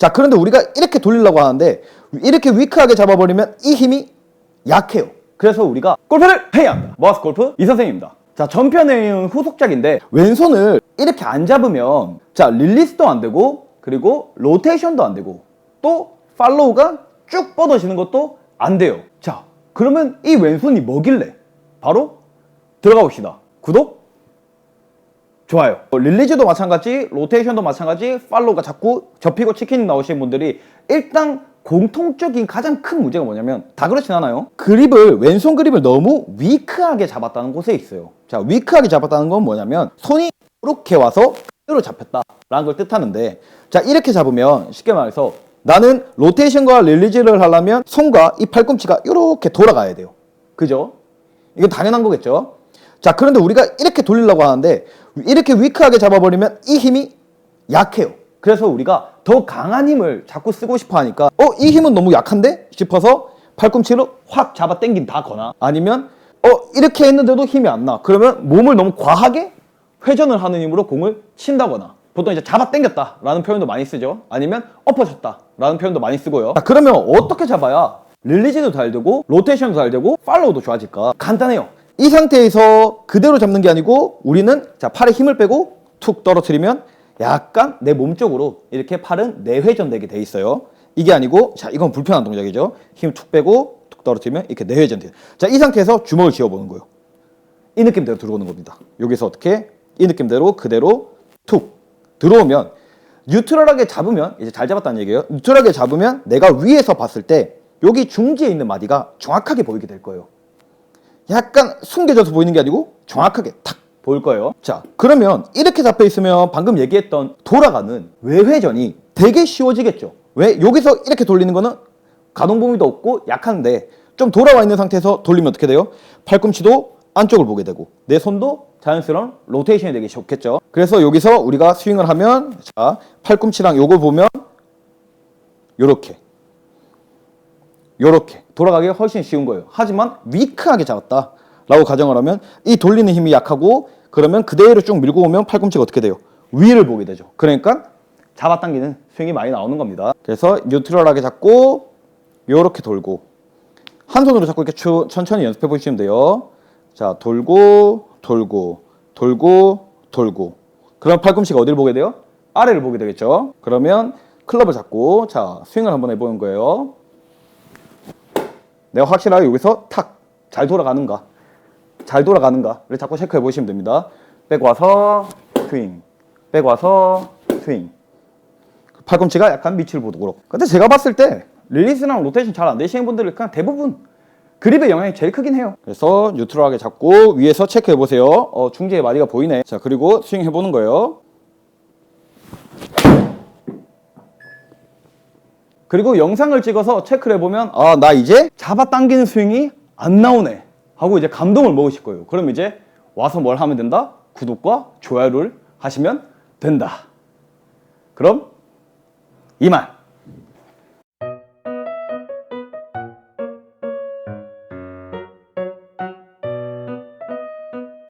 자, 그런데 우리가 이렇게 돌리려고 하는데 이렇게 위크하게 잡아버리면 이 힘이 약해요. 그래서 우리가 골프를 해야 합니다. 모아스 골프 이 선생입니다. 자, 있는 후속작인데 왼손을 이렇게 안 잡으면 자, 릴리스도 안 되고 그리고 로테이션도 안 되고 또 팔로우가 쭉 뻗어지는 것도 안 돼요. 자, 그러면 이 왼손이 뭐길래? 바로 들어가 봅시다. 구독, 좋아요. 어, 릴리즈도 마찬가지, 로테이션도 마찬가지, 팔로우가 자꾸 접히고 치킨 나오시는 분들이 일단 공통적인 가장 큰 문제가 뭐냐면 다 그렇진 않아요. 그립을 왼손 그립을 너무 위크하게 잡았다는 곳에 있어요. 자, 위크하게 잡았다는 건 뭐냐면 손이 이렇게 와서 그대로 잡혔다라는 걸 뜻하는데 자, 이렇게 잡으면 쉽게 말해서 나는 로테이션과 릴리즈를 하려면 손과 이 팔꿈치가 이렇게 돌아가야 돼요. 그죠? 이건 당연한 거겠죠. 자, 그런데 우리가 이렇게 돌리려고 하는데 이렇게 위크하게 잡아버리면 이 힘이 약해요. 그래서 우리가 더 강한 힘을 자꾸 쓰고 싶어 하니까 어, 이 힘은 너무 약한데? 싶어서 팔꿈치로 확 잡아 당긴다거나 아니면 어, 이렇게 했는데도 힘이 안 나. 그러면 몸을 너무 과하게 회전을 하는 힘으로 공을 친다거나 보통 이제 잡아 당겼다 라는 표현도 많이 쓰죠. 아니면 엎어졌다 라는 표현도 많이 쓰고요. 자, 그러면 어떻게 잡아야 릴리즈도 잘 되고 로테이션도 잘 되고 팔로우도 좋아질까? 간단해요. 이 상태에서 그대로 잡는 게 아니고 우리는 자 팔에 힘을 빼고 툭 떨어뜨리면 약간 내 몸 쪽으로 이렇게 팔은 내회전되게 돼 있어요. 이게 아니고 자 이건 불편한 동작이죠. 힘 툭 빼고 툭 떨어뜨리면 이렇게 내회전 돼요. 자이 상태에서 주먹을 쥐어보는 거예요. 이 느낌대로 들어오는 겁니다. 여기서 어떻게 이 느낌대로 그대로 툭 들어오면 뉴트럴하게 잡으면 이제 잘 잡았다는 얘기예요. 뉴트럴하게 잡으면 내가 위에서 봤을 때 여기 중지에 있는 마디가 정확하게 보이게 될 거예요. 약간 숨겨져서 보이는 게 아니고 정확하게 탁 보일 거예요. 자, 그러면 이렇게 잡혀 있으면 방금 얘기했던 돌아가는 외회전이 되게 쉬워지겠죠. 왜? 여기서 이렇게 돌리는 거는 가동 범위도 없고 약한데 좀 돌아와 있는 상태에서 돌리면 어떻게 돼요? 팔꿈치도 안쪽을 보게 되고 내 손도 자연스러운 로테이션이 되기 좋겠죠. 그래서 여기서 우리가 스윙을 하면 자, 팔꿈치랑 요거 보면 요렇게 요렇게 돌아가기가 훨씬 쉬운 거예요. 하지만 위크하게 잡았다. 라고 가정을 하면 이 돌리는 힘이 약하고 그러면 그대로 쭉 밀고 오면 팔꿈치가 어떻게 돼요? 위를 보게 되죠. 그러니까 잡아당기는 스윙이 많이 나오는 겁니다. 그래서 뉴트럴하게 잡고 요렇게 돌고 한 손으로 자꾸 이렇게 추, 천천히 연습해 보시면 돼요. 자, 돌고 돌고 돌고 돌고 그럼 팔꿈치가 어디를 보게 돼요? 아래를 보게 되겠죠. 그러면 클럽을 잡고 자, 스윙을 한번 해보는 거예요. 내가 확실하게 여기서 탁 잘 돌아가는가? 잘 돌아가는가를 자꾸 체크해 보시면 됩니다. 백 와서 스윙. 백 와서 스윙. 팔꿈치가 약간 밑을 보도록. 근데 제가 봤을 때 릴리스랑 로테이션 잘 안 되시는 분들은 그냥 대부분 그립의 영향이 제일 크긴 해요. 그래서 뉴트럴하게 잡고 위에서 체크해 보세요. 어, 중지의 마디가 보이네. 자 그리고 스윙 해보는 거예요 그리고 영상을 찍어서 체크를 해보면 아 나 이제 잡아당기는 스윙이 안 나오네 하고 이제 감동을 먹으실 거예요. 그럼 이제 와서 뭘 하면 된다? 구독과 좋아요를 하시면 된다. 그럼 이만